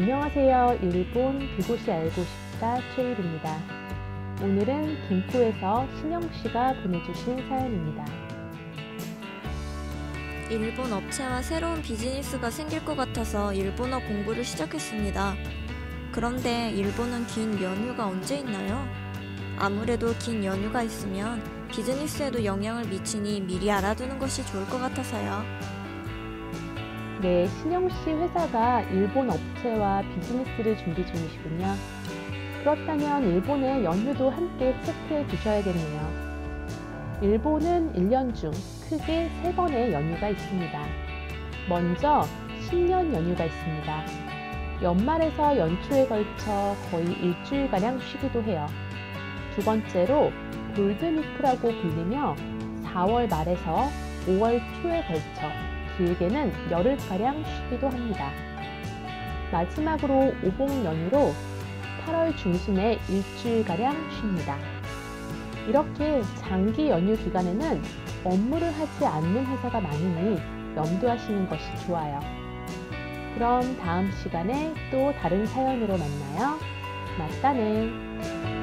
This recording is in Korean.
안녕하세요. 일본 그곳이 알고 싶다 최일입니다. 오늘은 김포에서 신영 씨가 보내주신 사연입니다. 일본 업체와 새로운 비즈니스가 생길 것 같아서 일본어 공부를 시작했습니다. 그런데 일본은 긴 연휴가 언제 있나요? 아무래도 긴 연휴가 있으면 비즈니스에도 영향을 미치니 미리 알아두는 것이 좋을 것 같아서요. 네, 신영 씨 회사가 일본 업체와 비즈니스를 준비 중이시군요. 그렇다면 일본의 연휴도 함께 체크해 두셔야겠네요. 일본은 1년 중 크게 3번의 연휴가 있습니다. 먼저 신년 연휴가 있습니다. 연말에서 연초에 걸쳐 거의 일주일가량 쉬기도 해요. 두 번째로 골든위크라고 불리며 4월 말에서 5월 초에 걸쳐 길게는 열흘가량 쉬기도 합니다. 마지막으로 오복 연휴로 8월 중순에 일주일가량 쉽니다. 이렇게 장기 연휴 기간에는 업무를 하지 않는 회사가 많으니 염두하시는 것이 좋아요. 그럼 다음 시간에 또 다른 사연으로 만나요. 맞다네.